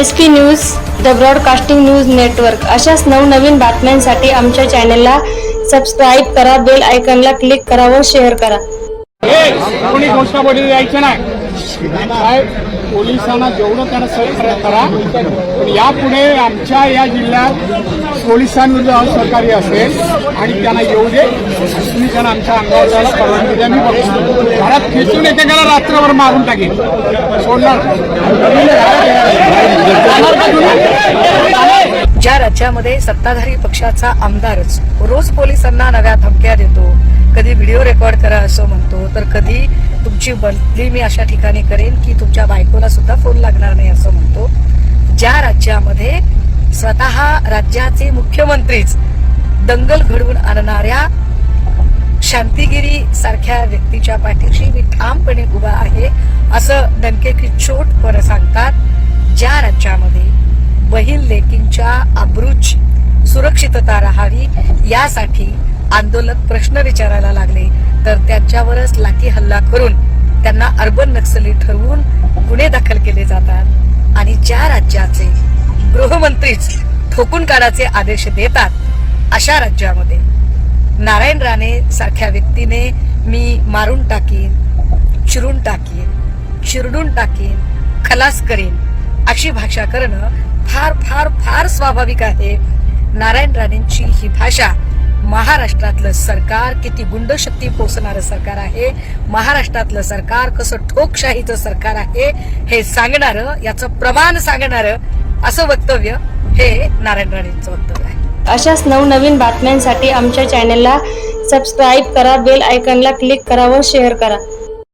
S P news the broadcasting news network अशाच नवनवीन बातम्यांसाठी आमच्या चॅनलला सबस्क्राईब करा बेल आयकॉनला क्लिक करा व शेअर करा. हे कोणी नाही. पोलिसांना जेवढं त्यांना सहकार्य करा पण यापुढे आमच्या या जिल्ह्यात पोलिसांविरुद्ध असहकार्य असेल आणि त्यांना येऊ दे तुम्ही त्यांना आमच्या अंगावर जायला परवानगी द्या मी बघतो. घरात खेचून एकेकाला रात्रभर मारून टाकेन सोडणार. ज्या राज्यामध्ये सत्ताधारी पक्षाचा आमदारच रोज पोलिसांना नव्या धमक्या देतो कधी व्हिडिओ रेकॉर्ड करा असं म्हणतो तर कधी तुमची बदली मी अशा ठिकाणी करेन की तुमच्या बायकोला सुद्धा फोन लागणार नाही असं म्हणतो. ज्या राज्यामध्ये स्वतः राज्याचे मुख्यमंत्रीच दंगल घडवून आणणाऱ्या शांतिगिरी सारख्या व्यक्तीच्या पाठीशी मी ठामपणे उभा आहे असं डंकेकी चोटपणे सांगतात. ज्या राज्यामध्ये बहीण लेकींच्या अब्रुच सुरक्षितता राहावी यासाठी आंदोलक प्रश्न विचारायला लागले तर त्यांच्यावरच लाठी हल्ला करून त्यांना अर्बन नक्सली ठरवून गुन्हे दाखल केले जातात. आणि ज्या राज्याचे गृहमंत्रीच ठोकून काढाचे आदेश देतात अशा राज्यामध्ये नारायण राणे सारख्या व्यक्तीने मी मारून टाकीन चिरून टाकीन चिरडून टाकीन खलास करीन अशी भाषा करणं फार फार फार स्वाभाविक आहे. नारायण राणेंची ही भाषा महाराष्ट्रातलं सरकार किती गुंडशक्ती पोचणारं सरकार आहे महाराष्ट्रातलं सरकार कसं ठोकशाहीचं सरकार आहे हे सांगणारं याचं प्रमाण सांगणारं असं वक्तव्य हे नारायण राणेंचं वक्तव्य आहे. अशाच नवनवीन बातम्यांसाठी आमच्या चॅनलला सबस्क्राईब करा बेल आयकनला क्लिक करा व शेअर करा.